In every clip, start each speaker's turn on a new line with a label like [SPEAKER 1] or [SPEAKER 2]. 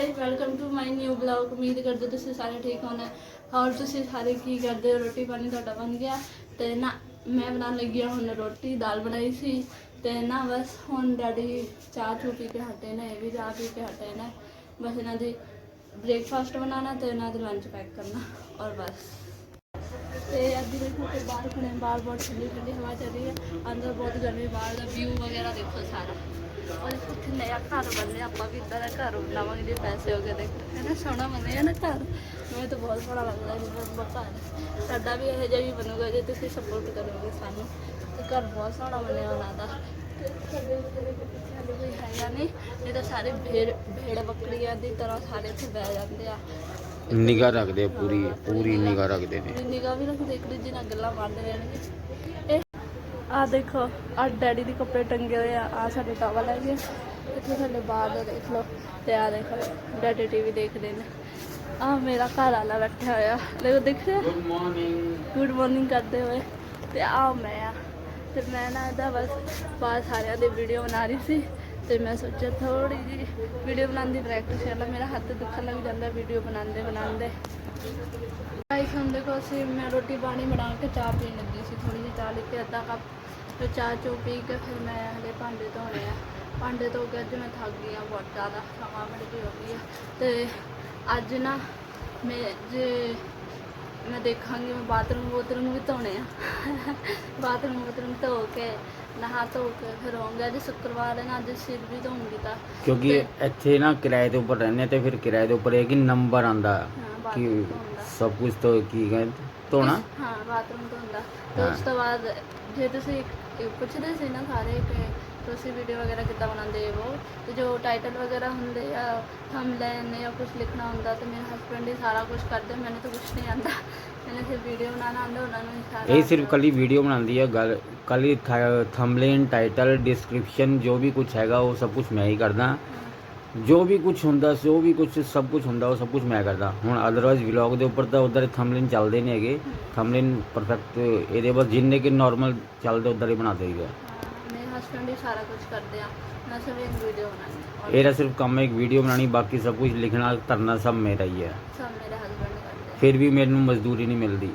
[SPEAKER 1] Guys welcome to my new blog ਉਮੀਦ ਕਰਦੇ ਤੁਸੀਂ ਸਾਰੇ ਠੀਕ ਹੋਣਾ ਔਰ ਤੁਸੀਂ ਸਾਰੇ ਕੀ ਕਰਦੇ ਹੋ ਰੋਟੀ ਪਾਣੀ ਤੁਹਾਡਾ ਬਣ ਗਿਆ ਤੇ ਨਾ ਮੈਂ ਬਣਾਉਣ ਲੱਗੀ ਹਾਂ ਹੁਣ ਰੋਟੀ ਦਾਲ ਬਣਾਈ ਸੀ ਤੇ ਨਾ ਬਸ ਹੁਣ ਡੈਡੀ ਚਾਹ ਚੂ ਪੀ ਕੇ ਹਟੇ ਨੇ ਇਹ ਵੀ ਚਾਹ ਪੀ ਕੇ ਹਟੇ ਨੇ ਬਸ ਇਹਨਾਂ ਦੀ ਬ੍ਰੇਕਫਾਸਟ ਬਣਾਉਣਾ ਤੇ ਇਹਨਾਂ ਦਾ ਲੰਚ ਪੈਕ ਕਰਨਾ ਔਰ ਬਸ ਤੇ ਅੱਧੀ ਦੇਖੋ ਤੇ ਬਾਹਰ ਖੜੇ ਬਾਹਰ ਬਹੁਤ ਠੰਡੀ ਠੰਡੀ ਹਵਾ ਚੱਲ ਰਹੀ ਹੈ। ਅੰਦਰ ਬਹੁਤ ਗਰਮੀ, ਬਾਹਰ ਦਾ ਵਿਊ ਵਗੈਰਾ ਦੇਖੋ ਸਾਰਾ। ਔਰ ਉੱਥੇ ਨਇਆ ਘਰ ਬਣਿਆ, ਆਪਾਂ ਵੀ ਇਦਾਂ ਦਾ ਘਰ ਬਣਾਵਾਂਗੇ, ਜੇ ਪੈਸੇ ਹੋ ਗਏ ਦੇਖ ਹੈ ਨਾ ਸੋਹਣਾ ਬਣਿਆ ਨਾ ਘਰ। ਮੈਨੂੰ ਤਾਂ ਬਹੁਤ ਸੋਹਣਾ ਲੱਗਦਾ ਹੈ ਜਿਵੇਂ ਘਰ। ਸਾਡਾ ਵੀ ਇਹੋ ਜਿਹਾ ਹੀ ਬਣੂਗਾ, ਜੇ ਤੁਸੀਂ ਸਪੋਰਟ ਕਰੋਗੇ ਸਾਨੂੰ। ਤੇ ਘਰ ਬਹੁਤ ਸੋਹਣਾ ਬਣਿਆ ਉਹਨਾਂ ਦਾ। ਤੇ ਕੋਈ ਹੈਗਾ ਨਹੀਂ, ਇਹ ਤਾਂ ਸਾਰੇ ਭੇੜ ਭੇੜ ਬੱਕਰੀਆਂ ਦੀ ਤਰ੍ਹਾਂ ਸਾਰੇ ਇੱਥੇ ਬਹਿ ਜਾਂਦੇ ਆ।
[SPEAKER 2] ਨਿਗਾਹ ਰੱਖਦੇ ਆ ਪੂਰੀ ਪੂਰੀ ਨਿਗਾਹ ਰੱਖਦੇ ਨੇ।
[SPEAKER 1] ਨਿਗਾਹ ਵੀ ਰੱਖਦੇ ਇੱਕ ਦੂਜੇ ਨਾਲ ਗੱਲਾਂ ਮਾਰਦੇ ਰਹਿਣਗੇ। ਇਹ ਆ ਦੇਖੋ ਆ ਡੈਡੀ ਦੇ ਕੱਪੜੇ ਟੰਗੇ ਹੋਏ ਆ ਆ ਸਾਡੇ ਟਾਵਲ ਹੈਗੇ ਇੱਥੇ ਸਾਡੇ ਬਾਹਰ ਦਾ ਦੇਖ ਲਓ ਤੇ ਆ ਦੇਖੋ ਡੈਡੀ ਟੀਵੀ ਦੇਖਦੇ ਨੇ। ਆ ਮੇਰਾ ਘਰ ਵਾਲਾ ਬੈਠਾ ਹੋਇਆ ਦੇਖੋ ਦੇਖ ਰਹੇ
[SPEAKER 2] ਗੁੱਡ ਮਾਰਨਿੰਗ
[SPEAKER 1] ਗੁੱਡ ਮਾਰਨਿੰਗ ਕਰਦੇ ਹੋਏ। ਤੇ ਆ ਮੈਂ ਆ ਤੇ ਮੈਂ ਨਾ ਇਹਦਾ ਬਸ ਬਾਹਰ ਸਾਰਿਆਂ ਦੀ ਵੀਡੀਓ ਬਣਾ ਰਹੀ ਸੀ। ਤੇ ਮੈਂ ਸੋਚਿਆ ਥੋੜੀ ਜੀ ਵੀਡੀਓ ਬਣਾਉਣ ਦੀ ਪ੍ਰੈਕਟਿਸ ਕਰ ਲਾ। ਮੇਰਾ ਹੱਥ ਦੁਖਣ ਲੱਗ ਜਾਂਦਾ ਵੀਡੀਓ ਬਣਾਉਂਦੇ ਬਣਾਉਂਦੇ। ਗਾਈਸ ਹੁਣ ਦੇਖੋ ਅਸੀਂ ਮੈਂ ਰੋਟੀ ਪਾਣੀ ਬਣਾ ਕੇ ਚਾਹ ਪੀਣ ਲੱਗੀ ਸੀ ਥੋੜੀ ਜਿਹੀ ਚਾਹ ਲਿੱਤੀ, ਅੱਧਾ ਕੱਪ ਫਿਰ ਚਾਹ ਚੋ ਪੀ ਕੇ ਫਿਰ ਮੈਂ ਹਲੇ ਭਾਂਡੇ ਧੋਣੇ ਆ। ਭਾਂਡੇ ਧੋ ਕੇ ਅੱਜ ਮੈਂ ਥੱਕ ਗਈ ਆ ਬਹੁਤ ਜ਼ਿਆਦਾ, ਸਮਾਂ ਮਿਲ ਗਈ ਹੋ ਗਈ ਆ। ਤੇ ਅੱਜ ਨਾ ਮੈਂ ਜੇ ਮੈਂ ਦੇਖਾਂਗੀ ਮੈਂ ਬਾਥਰੂਮ ਬੂਥਰੂਮ ਵੀ ਧੋਣੇ ਆ। ਬਾਥਰੂਮ ਬੂਥਰੂਮ ਧੋ ਕੇ ਨਹਾ ਧੋ ਕੇ ਫਿਰ ਆਉਂਗਾ। ਅੱਜ ਸ਼ੁੱਕਰਵਾਰ ਹੈ ਨਾ ਅੱਜ ਸਿਰ ਵੀ ਧੋਉਂਗੀ ਤਾਂ।
[SPEAKER 2] ਕਿਉਂਕਿ ਇੱਥੇ ਨਾ ਕਿਰਾਏ ਦੇ ਉੱਪਰ ਰਹਿੰਦੇ ਤੇ ਫਿਰ ਕਿਰਾਏ ਦੇ ਉੱਪਰ ਇਹ ਕਿ ਨੰਬਰ ਆਂਦਾ
[SPEAKER 1] ਹਾਂ
[SPEAKER 2] ਕਿ ਸਭ ਕੁਝ ਤੋਂ ਕੀ ਕਹਿੰਦੇ ਧੋਣਾ?
[SPEAKER 1] ਹਾਂ ਬਾਥਰੂਮ ਧੋਂਦਾ ਤੇ
[SPEAKER 2] ਹਾਂ।
[SPEAKER 1] ਉਸ ਤੋਂ ਬਾਅਦ ਜੇ ਤੁਸੀਂ ਇਹ ਪੁੱਛਦੇ ਸੀ ਨਾ ਸਾਰੇ ਕਿ ਤੁਸੀਂ ਵੀਡੀਓ ਵਗੈਰਾ ਕਿੱਦਾਂ ਬਣਾਉਂਦੇ ਹੋ? ਤੇ ਜੋ ਟਾਈਟਲ ਵਗੈਰਾ ਹੁੰਦੇ ਆ ਥੰਬਨੇਲ ਜਾਂ ਕੁਝ ਲਿਖਣਾ ਹੁੰਦਾ ਤੇ ਮੇਰੇ ਹਸਬੰਡ ਹੀ ਸਾਰਾ ਕੁਝ ਕਰਦੇ ਮੈਨੂੰ ਤਾਂ ਕੁਝ ਨਹੀਂ ਆਉਂਦਾ। ਮੈਨੂੰ ਸਿਰਫ ਵੀਡੀਓ ਬਣਾਉਣਾ ਆਉਂਦਾ ਉਹਨਾਂ ਨੂੰ ਹੀ ਸਾਰਾ
[SPEAKER 2] ਇਹ ਸਿਰਫ ਕੱਲੀ ਵੀਡੀਓ ਬਣਾਉਂਦੀ ਹੈ ਗੱਲ ਕੱਲੀ ਥੰਬਨੇਲ ਟਾਈਟਲ ਡਿਸਕ੍ਰਿਪਸ਼ਨ ਜੋ ਵੀ ਕੁਝ ਹੈਗਾ ਉਹ ਸਭ ਕੁਝ ਮੈਂ ਹੀ ਕਰਦਾ। ਜੋ ਵੀ ਕੁਝ ਹੁੰਦਾ ਜੋ ਵੀ ਕੁਝ ਸਭ ਕੁਝ ਹੁੰਦਾ ਉਹ ਸਭ ਕੁਝ ਮੈਂ ਕਰਦਾ। ਹੁਣ ਅਦਰਵਾਈਜ਼ ਵਲੌਗ ਦੇ ਉੱਪਰ ਤਾਂ ਉਧਰ ਥੰਬਨੇਲ ਚੱਲਦੇ ਨਹੀਂ ਹੈਗੇ। ਥੰਬਨੇਲ ਪਰਫੈਕਟ ਇਹਦੇ ਬਸ ਜਿੰਨੇ ਕਿ ਨਾਰਮਲ ਚੱਲਦੇ ਉਧਰ ਹੀ ਬਣਾ ਦਈਦਾ
[SPEAKER 1] ਹਾਂ, ਮੇਰੇ ਹਸਬੰਡ ਹੀ ਸਾਰਾ ਕੁਝ ਕਰਦੇ ਆ ਮੈਂ ਸਿਰਫ ਇੱਕ ਵੀਡੀਓ ਬਣਾਉਂਦੀ ਔਰ
[SPEAKER 2] ਇਹਦਾ ਸਿਰਫ ਕੰਮ ਹੈ ਇੱਕ ਵੀਡੀਓ ਬਣਾਣੀ ਬਾਕੀ ਸਭ ਕੁਝ ਲਿਖਣਾ ਕਰਨਾ ਸਭ ਮੇਰਾ ਹੀ ਹੈ।
[SPEAKER 1] ਸਭ ਮੇਰੇ ਹਸਬੰਡ ਕਰਦੇ
[SPEAKER 2] ਫਿਰ ਵੀ ਮੈਨੂੰ ਮਜ਼ਦੂਰੀ ਨਹੀਂ ਮਿਲਦੀ।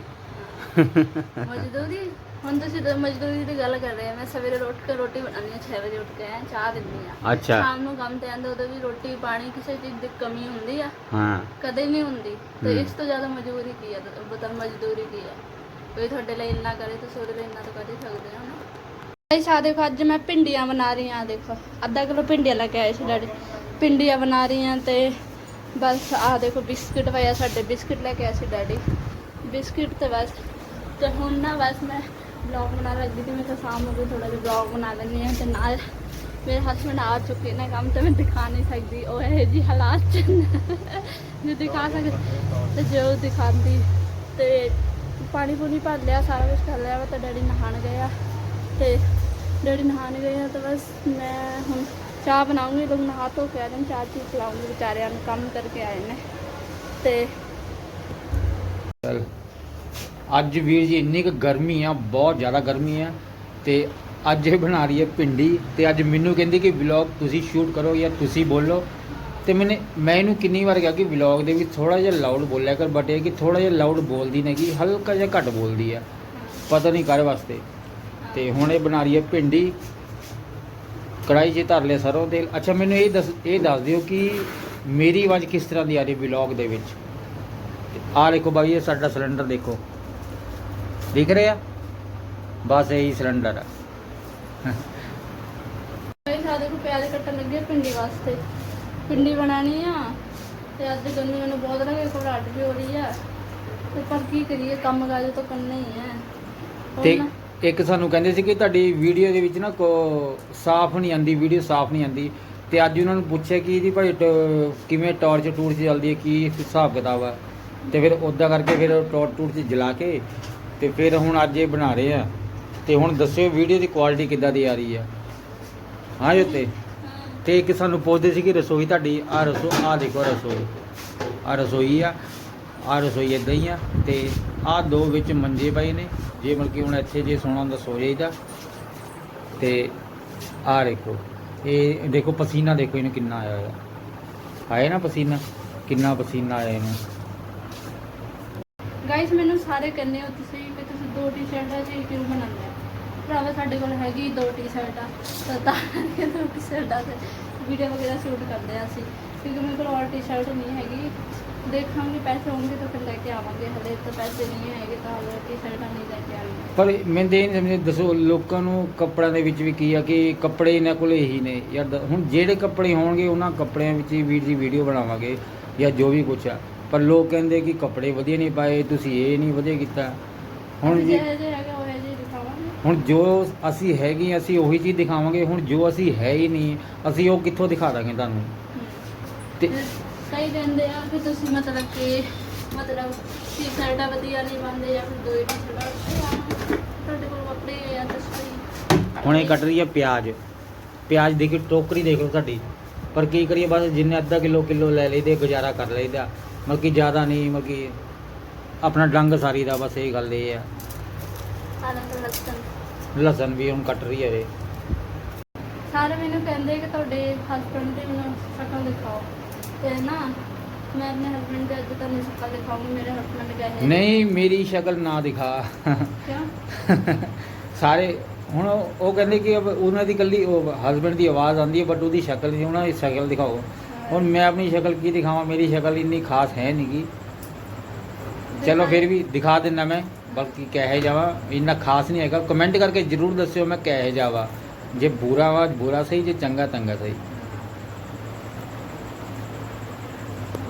[SPEAKER 1] ਆ ਮਜ਼ਦੂਰੀ ਹੁਣ ਤੁਸੀਂ ਤਾਂ ਮਜ਼ਦੂਰੀ ਦੀ ਗੱਲ ਕਰ ਰਹੇ ਆ ਮੈਂ ਸਵੇਰੇ ਉੱਠ ਕੇ ਰੋਟੀ ਬਣਾਉਂਦੀ ਹਾਂ 6 ਵਜੇ ਉੱਠ ਕੇ ਐਂ ਚਾਹ ਦਿੰਦੀ ਆ
[SPEAKER 2] ਅੱਛਾ।
[SPEAKER 1] ਸ਼ਾਮ ਨੂੰ ਕੰਮ ਤੇ ਆਂਦੇ ਉਦੋਂ ਵੀ ਰੋਟੀ ਪਾਣੀ ਕਿਸੇ ਚੀਜ਼ ਦੀ ਕਮੀ ਹੁੰਦੀ ਆ।
[SPEAKER 2] ਹਾਂ।
[SPEAKER 1] ਕਦੇ ਨਹੀਂ ਹੁੰਦੀ। ਤੇ। ਇਸ ਤੋਂ ਜ਼ਿਆਦਾ ਮਜ਼ਦੂਰੀ ਕੀ ਆ ਬਤਾ ਮਜ਼ਦੂਰੀ ਕੀ ਆ? ਕੋਈ ਤੁਹਾਡੇ ਲਈ ਇੰਨਾ ਕਰੇ ਤੁਸੀਂ ਉਹਦੇ ਲਈ ਇੰਨਾ ਤਾਂ ਕਰ ਹੀ ਸਕਦੇ ਹੋ ਨਾ ਗਾਇਸ ਆ ਦੇਖੋ, ਅੱਜ ਮੈਂ ਭਿੰਡੀਆਂ ਬਣਾ ਰਹੀ ਹਾਂ, ਦੇਖੋ। ਅੱਧਾ ਕਿਲੋ ਭਿੰਡੀਆਂ ਲੈ ਕੇ ਆਏ ਸੀ ਡੈਡੀ। ਭਿੰਡੀਆਂ ਬਣਾ ਰਹੀ ਹਾਂ ਤੇ ਬਸ ਆ ਦੇਖੋ, ਬਿਸਕਿਟ ਪਿਆ ਸਾਡੇ ਬਿਸਕਿਟ ਲੈ ਕੇ ਆਏ ਸੀ ਡੈਡੀ। ਬਿਸਕਿਟ ਤੇ ਬਸ, ਤੇ ਹੁਣ ਨਾ ਬਸ ਮੈਂ ਬਲੌਗ ਬਣਾ ਲੱਗੀ ਤੇ ਮੈਂ ਕਿਹਾ ਸ਼ਾਮ ਨੂੰ ਵੀ ਥੋੜਾ ਜਿਹਾ ਬਲੌਗ ਬਣਾ ਲੈਂਦੀ ਹਾਂ ਤੇ ਨਾਲ ਮੇਰੇ ਹਸਬੰਡ ਆ ਚੁੱਕੇ ਨੇ ਕੰਮ ਤੇ, ਮੈਂ ਦਿਖਾ ਨਹੀਂ ਸਕਦੀ। ਉਹ ਇਹ ਜੀ ਹਾਲਾਤ ਚ ਨੇ। ਜੇ ਦਿਖਾ ਸਕਦੀ ਤੇ ਜੋ ਦਿਖਾਉਂਦੀ। ਤੇ ਪਾਣੀ ਪੂਣੀ ਭਰ ਲਿਆ, ਸਾਰਾ ਕੁਝ ਕਰ ਲਿਆ ਵਾ ਤੇ ਡੈਡੀ ਨਹਾਣ ਗਏ ਆ ਤੇ ਡੈਡੀ ਚਾਹ ਬਣਾਉਂਗੀ ਲੋਕ ਨਹਾ ਧੋ ਕੇ ਆ ਜਾਣ ਚਾਹ ਚੀ ਪਿਲਾਉਂਗੀ, ਵਿਚਾਰਿਆਂ ਨੂੰ ਕੰਮ ਕਰਕੇ ਆਏ ਨੇ। ਤੇ
[SPEAKER 2] ਚਲ, ਅੱਜ ਵੀਰ ਜੀ ਇੰਨੀ ਕੁ ਗਰਮੀ ਆ, ਬਹੁਤ ਜ਼ਿਆਦਾ ਗਰਮੀ ਆ, ਤੇ ਅੱਜ ਇਹ ਬਣਾ ਰਹੀ ਹੈ ਭਿੰਡੀ, ਤੇ ਅੱਜ ਮੈਨੂੰ ਕਹਿੰਦੀ ਕਿ ਵਲੌਗ ਤੁਸੀਂ ਸ਼ੂਟ ਕਰੋ ਜਾਂ ਤੁਸੀਂ ਬੋਲੋ। ਤੇ ਮੈਨੇ, ਮੈਂ ਇਹਨੂੰ ਕਿੰਨੀ ਵਾਰ ਕਿਹਾ ਕਿ ਵਲੌਗ ਦੇ ਵਿੱਚ ਥੋੜਾ ਜਿਹਾ ਲਾਊਡ ਬੋਲਿਆ ਕਰ ਬਟ ਇਹ ਕਿ ਥੋੜਾ ਜਿਹਾ ਲਾਊਡ ਬੋਲਦੀ ਨਹੀਂ ਕਿ ਹਲਕਾ ਜਿਹਾ ਘੱਟ ਬੋਲਦੀ ਆ, ਪਤਾ ਨਹੀਂ ਕਰ ਵਾਸਤੇ। ਤੇ ਹੁਣ ਇਹ ਬਣਾ ਰਹੀ ਹੈ ਭਿੰਡੀ। ਕੜਾਈ 'ਚ ਧਰ ਲਿਆ ਸਰੋਂ ਤੇਲ। ਅੱਛਾ ਮੈਨੂੰ ਇਹ ਦੱਸ ਇਹ ਦੱਸ ਦਿਓ ਕਿ ਮੇਰੀ ਆਵਾਜ਼ ਕਿਸ ਤਰ੍ਹਾਂ ਦੀ ਆ ਰਹੀ ਵਲੌਗ ਦੇ ਵਿੱਚ? ਆਹ ਦੇਖੋ ਬਾਈ ਇਹ ਸਾਡਾ ਸਿਲੰਡਰ ਦੇਖੋ। ਦਿਖ ਰਿਹਾ? ਬਸ ਇਹੀ ਸਿਲੰਡਰ ਆ।
[SPEAKER 1] ਮੈਂ ਸਾਡੇ ਪਿਆਜ਼ ਕੱਟਣ ਲੱਗੇ ਭਿੰਡੀ ਵਾਸਤੇ। ਭਿੰਡੀ ਬਣਾਣੀ ਆ ਤੇ ਅੱਜ ਗੰਨੀ ਮੈਨੂੰ ਬਹੁਤ ਲੱਗੇ ਘਬਰਾਹਟ ਵੀ ਹੋ ਰਹੀ ਆ। ਤੇ ਪਰ ਕੀ ਕਰੀਏ ਕੰਮ ਕਾਜ ਤਾਂ ਕਰਨਾ ਹੀ ਹੁਣ
[SPEAKER 2] ਤੇ
[SPEAKER 1] ਨਾ-
[SPEAKER 2] ਇੱਕ ਸਾਨੂੰ ਕਹਿੰਦੇ ਸੀ ਕਿ ਤੁਹਾਡੀ ਵੀਡੀਓ ਦੇ ਵਿੱਚ ਨਾ ਕੋ ਸਾਫ਼ ਨਹੀਂ ਆਂਦੀ, ਵੀਡੀਓ ਸਾਫ਼ ਨਹੀਂ ਆਂਦੀ। ਤੇ ਅੱਜ ਉਹਨਾਂ ਨੂੰ ਪੁੱਛਿਆ ਕਿ ਇਹਦੀ ਭਾਈ ਟ- ਕਿਵੇਂ ਟਾਰਚ ਟੂਰਚ ਚੱਲਦੀ ਹੈ, ਕੀ ਹਿਸਾਬ ਕਿਤਾਬ ਆ ਤੇ ਫਿਰ ਉਦਾਂ ਕਰਕੇ ਫਿਰ ਟਾਰਚ ਟੂਰਚ ਜਲਾ ਕੇ ਤੇ ਫਿਰ ਹੁਣ ਅੱਜ ਇਹ ਬਣਾ ਰਹੇ ਆ। ਤੇ ਹੁਣ ਦੱਸਿਓ ਵੀਡੀਓ ਦੀ ਕੁਆਲਿਟੀ ਕਿੱਦਾਂ ਦੀ ਆ ਰਹੀ ਆ। ਹਾਂ ਜੀ ਉੱਤੇ ਤੇ ਇੱਕ ਸਾਨੂੰ ਪੁੱਛਦੇ ਸੀ ਕਿ ਰਸੋਈ ਤੁਹਾਡੀ ਆ ਰਸੋ ਆ ਦੇਖੋ ਰਸੋਈ। ਆ ਰਸੋਈ ਆ ਆ ਰਸੋਈ ਇਦਾਂ ਹੀ ਆ ਤੇ ਆ ਦੋ ਵਿੱਚ ਮੰਜੇ ਪਏ ਨੇ। ਜੇ ਮਤਲਬ ਕਿ ਹੁਣ ਇੱਥੇ ਜੇ ਸੋਣਾ ਹੁੰਦਾ ਸੋ ਜਾਈਦਾ ਤੇ ਆ ਦੇਖੋ, ਇਹ ਦੇਖੋ ਪਸੀਨਾ ਦੇਖੋ ਇਹਨੂੰ ਕਿੰਨਾ ਆਇਆ ਹੋਇਆ। ਆਏ ਨਾ ਪਸੀਨਾ? ਕਿੰਨਾ ਪਸੀਨਾ ਆਇਆ ਇਹਨੂੰ?
[SPEAKER 1] ਗਾਇਸ ਮੈਨੂੰ ਸਾਰੇ ਕਹਿੰਦੇ ਹੋ ਤੁਸੀਂ ਵੀ ਤੁਸੀਂ ਦੋ ਟੀ-ਸ਼ਰਟਾਂ ਚ ਕਿਉਂ ਬਣਾਉਂਦੇ ਹੋ? ਭਰਾਵਾ, ਸਾਡੇ ਕੋਲ ਹੈਗੀ ਦੋ ਟੀ-ਸ਼ਰਟਾਂ ਤਾਂ ਤਾਂ ਕਰਕੇ ਦੋ ਟੀ-ਸ਼ਰਟਾਂ ਤੇ ਵੀਡੀਓ ਵਗੈਰਾ ਸ਼ੂਟ ਕਰਦੇ ਆ ਅਸੀਂ, ਕਿਉਂਕਿ ਮੇਰੇ ਕੋਲ ਹੋਰ ਟੀ-ਸ਼ਰਟ ਨਹੀਂ ਹੈਗੀ। ਦੇਖਾਂਗੇ ਪੈਸੇ ਹੋਣਗੇ ਤਾਂ ਫਿਰ ਲੈ ਕੇ ਆਵਾਂਗੇ। ਹਲੇ ਤਾਂ ਪੈਸੇ ਨਹੀਂ ਹੈਗੇ ਤਾਂ ਹਲੇ ਟੀ-ਸ਼ਰਟਾਂ ਨਹੀਂ ਲੈ ਕੇ ਆਵਾਂਗੇ
[SPEAKER 2] ਪਰ ਮੈਂ ਦੇ ਨਹੀਂ ਸਮਝੇ ਦੱਸੋ ਲੋਕਾਂ ਨੂੰ ਕੱਪੜਿਆਂ ਦੇ ਵਿੱਚ ਵੀ ਕੀ ਆ ਕਿ ਕੱਪੜੇ ਇਹਨਾਂ ਕੋਲ ਇਹੀ ਨੇ। ਯਾਰ ਦ- ਹੁਣ ਜਿਹੜੇ ਕੱਪੜੇ ਹੋਣਗੇ ਉਹਨਾਂ ਕੱਪੜਿਆਂ ਵਿੱਚ ਹੀ ਵੀਰ ਦੀ ਵੀਡੀਓ ਬਣਾਵਾਂਗੇ ਜਾਂ ਜੋ ਵੀ ਕੁਛ ਆ। ਪਰ ਲੋਕ ਕਹਿੰਦੇ ਕਿ ਕੱਪੜੇ ਵਧੀਆ ਨਹੀਂ ਪਾਏ ਤੁਸੀਂ ਇਹ ਨਹੀਂ ਵਧੀਆ ਕੀਤਾ। ਹੁਣ ਜੀ
[SPEAKER 1] ਜਿਹੜੇ ਜਿਹੇ ਹੈਗੇ ਉਹ ਜਿਹੇ ਦਿਖਾਵਾਂਗੇ।
[SPEAKER 2] ਹੁਣ ਜੋ ਅਸੀਂ ਹੈਗੇ ਹਾਂ, ਅਸੀਂ ਉਹੀ ਚੀਜ਼ ਦਿਖਾਵਾਂਗੇ। ਹੁਣ ਜੋ ਅਸੀਂ ਹੈ ਹੀ ਨਹੀਂ ਅਸੀਂ ਉਹ ਕਿੱਥੋਂ ਦਿਖਾ ਦਾਂਗੇ ਤੁਹਾਨੂੰ? ਤੇ
[SPEAKER 1] ਤੇ ਕਈ ਕਹਿੰਦੇ ਆ ਕਿ ਤੁਸੀਂ ਮਤਲਬ ਕਿ ਮਤਲਬ ਟੀ-ਸ਼ਰਟਾਂ ਵਧੀਆ ਨਹੀਂ ਪਾਉਂਦੇ ਜਾਂ ਫਿਰ ਦੋ ਹੀ ਟੀ-ਸ਼ਰਟਾਂ ਤੁਹਾਡੇ ਕੋਲ ਕੱਪੜੇ ਆ ਦੱਸੋ
[SPEAKER 2] ਹੁਣ ਇਹ ਕੱਟ ਰਹੀ ਹੈ ਪਿਆਜ਼। ਪਿਆਜ਼ ਦੇਖੀ ਟੋਕਰੀ ਦੇਖ ਲਓ ਤੁਹਾਡੀ ਪਰ ਕੀ ਕਰੀਏ ਬਸ ਜਿੰਨੇ ਅੱਧਾ ਕਿਲੋ ਕਿਲੋ ਲੈ ਲਈਦੇ ਗੁਜ਼ਾਰਾ ਕਰ ਲਈਦਾ। ਮਤਲਬ ਕਿ ਜ਼ਿਆਦਾ ਨਹੀਂ ਮਤਲਬ ਕਿ ਆਪਣਾ ਡੰਗ ਸਾਰੀ ਦਾ ਬਸ ਇਹ ਗੱਲ ਇਹ ਆ।
[SPEAKER 1] ਲੱਸਣ।
[SPEAKER 2] ਲਸਣ ਵੀ ਹੁਣ ਕੱਟ ਰਹੀ ਹੈ ਇਹ
[SPEAKER 1] ਸਾਰੇ ਮੈਨੂੰ ਕਹਿੰਦੇ ਕਿ ਤੁਹਾਡੇ ਹਸਬੰਡ ਦੀ ਮੈਨੂੰ ਸ਼ਕਲ ਦਿਖਾਓ। ਤੇ ਨਾ ਮੈਂ ਆਪਣੇ ਹਸਬੰਡ ਦੀ ਅੱਜ ਤੁਹਾਨੂੰ ਸ਼ਕਲ ਦਿਖਾਉਂਗੀ ਮੇਰੇ ਹਸਬੰਡ ਕਹੇ
[SPEAKER 2] ਨਹੀਂ ਮੇਰੀ ਸ਼ਕਲ ਨਾ ਦਿਖਾ।
[SPEAKER 1] ਕਿਉਂ?
[SPEAKER 2] ਸਾਰੇ ਹੁਣ ਉਹ ਕਹਿੰਦੇ ਕਿ ਉਹਨਾਂ ਦੀ ਕੱਲੀ ਉਹ ਹਸਬੰਡ ਦੀ ਆਵਾਜ਼ ਆਉਂਦੀ ਹੈ ਬਟ ਉਹਦੀ ਸ਼ਕਲ ਨਹੀਂ ਉਹਨਾਂ ਦੀ ਸ਼ਕਲ ਦਿਖਾਓ। ਹੁਣ ਮੈਂ ਆਪਣੀ ਸ਼ਕਲ ਕੀ ਦਿਖਾਵਾਂ? ਮੇਰੀ ਸ਼ਕਲ ਇੰਨੀ ਖਾਸ ਹੈ ਨਹੀਂਗੀ ਚਲੋ ਫਿਰ ਵੀ ਦਿਖਾ ਦਿੰਦਾ ਮੈਂ ਬਲਕਿ ਕਹਿ ਜਾਵਾ ਇੰਨਾ ਖਾਸ ਨਹੀਂ ਹੈਗਾ। ਕਮੈਂਟ ਕਰਕੇ ਜਰੂਰ ਦੱਸਿਓ ਮੈਂ ਕਹਿ ਜਾਵਾ। ਜੇ ਬੁਰਾ ਵਾ ਬੁਰਾ ਸਹੀ ਜੇ ਚੰਗਾ ਤੰਗਾ ਸਹੀ।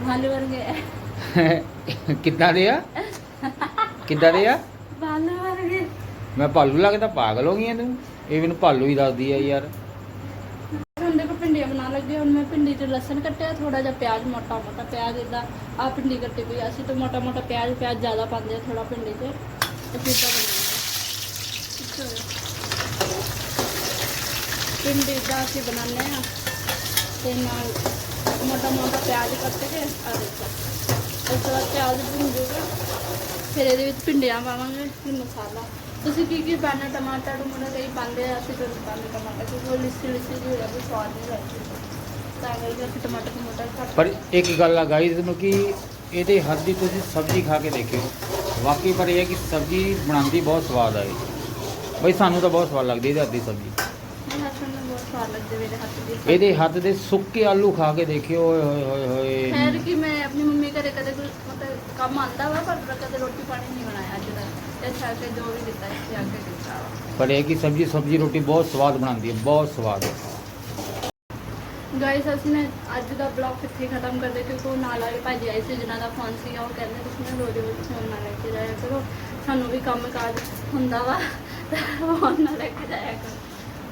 [SPEAKER 1] ਭਾਲੂ ਵਰਗੇ
[SPEAKER 2] ਕਿੱਦਾਂ ਦੇ ਆ ਕਿੱਦਾਂ ਦੇ ਆ
[SPEAKER 1] ਭਾਲੂ ਵਰਗੇ
[SPEAKER 2] ਮੈਂ ਭਾਲੂ ਲੱਗਦਾ ਪਾਗਲ ਹੋ ਗਈ ਆ ਤੂੰ ਇਹ ਮੈਨੂੰ ਭਾਲੂ ਹੀ ਦੱਸਦੀ ਆ ਯਾਰ
[SPEAKER 1] ਹੁਣ ਦੇਖੋ ਭਿੰਡੀਆਂ ਬਣਾ ਲੱਗੇ ਹੁਣ ਮੈਂ ਭਿੰਡੀ ਤੇ ਲਸਣ ਕੱਟਿਆ ਥੋੜਾ ਜਿਹਾ ਪਿਆਜ਼ ਮੋਟਾ ਮੋਟਾ ਪਿਆਜ਼ ਇਦਾਂ ਆ ਭਿੰਡੀ ਕੱਟੀ ਪਈ ਆ, ਅਸੀਂ ਤਾਂ ਮੋਟਾ ਮੋਟਾ ਪਿਆਜ਼ ਪਿਆਜ਼ ਜ਼ਿਆਦਾ ਪਾਉਂਦੇ ਆ ਥੋੜਾ ਭਿੰਡੀ ਤੇ ਅਸੀਂ ਇਦਾਂ ਬਣਾਉਂਦੇ ਭਿੰਡੀ ਦਾ ਅਸੀਂ ਬਣਾਉਂਦੇ ਆ ਤੇ ਨਾਲ ਮੋਟਾ ਮੋਟਾ ਪਿਆਜ਼ ਕੱਟ ਕੇ ਆ ਦੇਖੋ ਉਸ ਤੋਂ ਬਾਅਦ ਪਿਆਜ਼ ਭੁੰਨ ਜਾਊਗਾ ਫਿਰ ਇਹਦੇ ਵਿੱਚ ਭਿੰਡੀਆਂ ਪਾਵਾਂਗੇ, ਫਿਰ ਮਸਾਲਾ। ਤੁਸੀਂ ਕੀ ਕੀ ਪਾਣਾ? ਟਮਾਟਰ ਟਮਾਟਰ ਕਈ ਪਾਉਂਦੇ ਆ, ਅਸੀਂ ਤਾਂ ਪਾਉਂਦੇ ਟਮਾਟਰ, ਕਿਉਂਕਿ ਉਹ ਲਿੱਸੀ ਲਿੱਸੀ ਜਿਹੀ ਹੋ ਜਾਂਦੀ ਸਵਾਦ ਨਹੀਂ ਲੱਗਦੀ। ਤਾਂ ਕਰਕੇ ਟਮਾਟਰ ਟਮਾਟਰ ਘੱਟ
[SPEAKER 2] ਪਰ ਇੱਕ ਗੱਲ ਆ ਗਾਈਜ਼ ਨੂੰ ਕਿ ਇਹਦੇ ਹੱਥ ਦੀ ਤੁਸੀਂ ਸਬਜ਼ੀ ਖਾ ਕੇ ਦੇਖਿਓ। ਵਾਕਈ ਪਰ ਇਹ ਹੈ ਕਿ ਸਬਜ਼ੀ ਬਣਾਉਂਦੀ ਬਹੁਤ ਸਵਾਦ ਆਏ ਬਈ ਸਾਨੂੰ ਤਾਂ ਬਹੁਤ ਸਵਾਦ ਲੱਗਦੀ ਇਹਦੇ ਹੱਥ ਦੀ ਸਬਜ਼ੀ।
[SPEAKER 1] ਸਵਾਦ ਲੱਗਦੇ ਮੇਰੇ ਹੱਥ ਦੀ
[SPEAKER 2] ਇਹਦੇ ਹੱਥ ਦੇ ਸੁੱਕੇ ਆਲੂ ਖਾ ਕੇ ਦੇਖਿਓ ਓਏ ਹੋਏ ਹੋਏ ਹੋਏ
[SPEAKER 1] ਖੈਰ ਕਿ ਮੈਂ ਆਪਣੀ ਮੰਮੀ ਘਰੇ ਕਦੇ ਕੋਈ ਮਤਲਬ ਕੰਮ ਆਂਦਾ ਵਾ ਪਰ ਕਦੇ ਰੋਟੀ ਪਾਣੀ ਨਹੀਂ ਬਣਾਇਆ ਅੱਜ ਤੱਕ ਇਸ ਕਰਕੇ ਜੋ ਵੀ ਕੀਤਾ ਇੱਥੇ ਆ ਕੇ ਕੀਤਾ ਵਾ।
[SPEAKER 2] ਪਰ ਇਹ ਕਿ ਸਬਜ਼ੀ ਸਬਜ਼ੀ ਰੋਟੀ ਬਹੁਤ ਸਵਾਦ ਬਣਾਉਂਦੀ ਹੈ ਬਹੁਤ ਸਵਾਦ
[SPEAKER 1] ਗਾਇਸ ਅਸੀਂ ਨੇ ਅੱਜ ਦਾ ਬਲੌਗ ਇੱਥੇ ਖਤਮ ਕਰਦੇ ਕਿਉਂਕਿ ਉਹ ਨਾਲ ਵਾਲੇ ਭਾਜੀ ਆਏ ਸੀ ਜਿਨ੍ਹਾਂ ਦਾ ਫੋਨ ਸੀਗਾ ਉਹ ਕਹਿੰਦੇ ਤੁਸੀਂ ਨਾ ਰੋਜ਼ ਰੋਜ਼ ਫੋਨ ਨਾ ਲੈ ਕੇ ਜਾਇਆ ਕਰੋ। ਸਾਨੂੰ ਵੀ ਕੰਮ ਕਾਜ ਹੁੰਦਾ ਵਾ ਫੋਨ ਨਾ ਲੈ ਕੇ ਜਾਇਆ ਕਰੋ।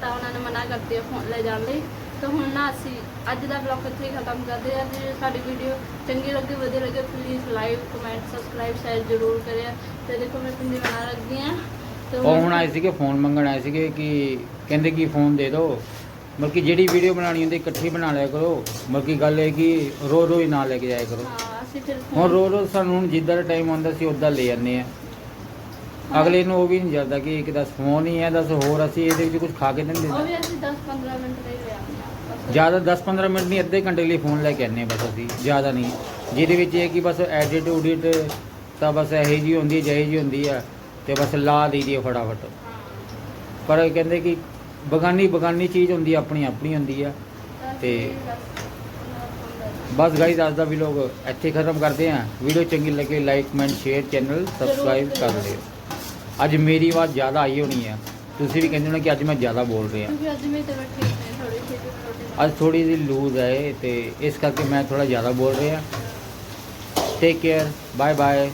[SPEAKER 1] ਤਾਂ ਉਹਨਾਂ ਨੇ ਮਨਾ ਕਰਤੀ ਫੋਨ ਲੈ ਜਾਣ ਲਈ। ਤਾਂ ਹੁਣ ਨਾ ਅਸੀਂ ਅੱਜ ਦਾ ਬਲੌਗ ਇੱਥੇ ਹੀ ਖਤਮ ਕਰਦੇ ਆ ਜੇ ਸਾਡੀ ਵੀਡੀਓ ਚੰਗੀ ਲੱਗੀ ਵਧੀਆ ਲੱਗੇ please like comment subscribe share ਜ਼ਰੂਰ ਕਰਿਆ। ਤੇ ਦੇਖੋ ਮੈਂ ਪਿੰਡੀ ਬਣਾ ਲੱਗੀ ਆ
[SPEAKER 2] ਉਹ ਹੁਣ ਆਏ ਸੀਗੇ ਫੋਨ ਮੰਗਣ ਆਏ ਸੀਗੇ ਕਿ ਕਹਿੰਦੇ ਕਿ ਫੋਨ ਦੇ ਦਿਓ ਮਤਲਬ ਕਿ ਜਿਹੜੀ ਵੀਡੀਓ ਬਣਾਉਣੀ ਹੁੰਦੀ ਇਕੱਠੀ ਬਣਾ ਲਿਆ ਕਰੋ। ਮਤਲਬ ਕਿ ਗੱਲ ਇਹ ਕਿ ਰੋ ਰੋ ਹੀ ਨਾ ਲੈ ਕੇ ਜਾਇਆ ਕਰੋ।
[SPEAKER 1] ਹਾਂ ਅਸੀਂ ਫਿਰ
[SPEAKER 2] ਹੁਣ ਰੋ ਰੋ ਸਾਨੂੰ ਹੁਣ ਜਿੱਦਾਂ ਟਾਈਮ ਆਉਂਦਾ ਸੀ ਉਦਾਂ ਲੈ ਜਾਂਦੇ ਆ ਅਗਲੇ ਨੂੰ ਉਹ ਵੀ ਨਹੀਂ ਜਾਂਦਾ ਕਿ ਇੱਕ ਦਸ ਫੋਨ ਹੀ ਹੈ ਦਸ ਹੋਰ ਅਸੀਂ ਇਹਦੇ ਵਿੱਚ ਕੁਝ ਖਾ ਕੇ ਨਹੀਂ
[SPEAKER 1] ਉਹ
[SPEAKER 2] ਦਿੰਦੇ
[SPEAKER 1] ਵੀ ਅਸੀਂ 10-15 ਮਿੰਟ ਲਈ ਲਿਆ
[SPEAKER 2] ਜ਼ਿਆਦਾ 10-15 ਮਿੰਟ ਨਹੀਂ ਅੱਧੇ ਘੰਟੇ ਲਈ ਫੋਨ ਲੈ ਕੇ ਆਨੇ ਬਸ ਅਸੀਂ ਜ਼ਿਆਦਾ ਨਹੀਂ। ਜਿਹਦੇ ਵਿੱਚ ਇਹ ਕਿ ਬਸ ਐਡਿਟ ਉਡਿਟ ਤਾਂ ਬਸ ਇਹੋ ਜਿਹੀ ਹੁੰਦੀ ਹੈ ਜਿਹੀ ਜਿਹੀ ਹੁੰਦੀ ਆ ਤੇ ਬਸ ਲਾ ਦਈਦੀ ਆ ਫਟਾਫਟ। ਪਰ ਇਹ ਕਹਿੰਦੇ ਕਿ ਬਗਾਨੀ ਬਗਾਨੀ ਚੀਜ਼ ਹੁੰਦੀ ਆ ਆਪਣੀ ਆਪਣੀ ਹੁੰਦੀ ਆ ਤੇ- ਬਸ ਗਾਈਜ਼ ਅੱਜ ਦਾ ਵਲੌਗ ਇੱਥੇ ਖਤਮ ਕਰਦੇ ਹਾਂ। ਵੀਡੀਓ ਚੰਗੀ ਲੱਗੇ like comment share channel subscribe ਕਰ ਲਿਓ ਅੱਜ ਮੇਰੀ ਆਵਾਜ਼ ਜ਼ਿਆਦਾ ਆਈ ਹੋਣੀ ਆ। ਤੁਸੀਂ ਵੀ ਕਹਿੰਦੇ ਹੋ ਕਿ ਅੱਜ ਮੈਂ ਜ਼ਿਆਦਾ ਬੋਲ ਰਿਹਾ।
[SPEAKER 1] ਕਿਉਂਕਿ ਅੱਜ ਮੇਰੀ ਤਬੀਅਤ ਠੀਕ ਨਹੀਂ ਥੋੜੀ ਜਿਹੀ
[SPEAKER 2] ਅੱਜ ਥੋੜੀ ਜਿਹੀ ਲੂਜ਼ ਹੈ ਤੇ ਇਸ ਕਰਕੇ ਮੈਂ ਥੋੜਾ ਜ਼ਿਆਦਾ ਬੋਲ ਰਿਹਾ। Take care bye bye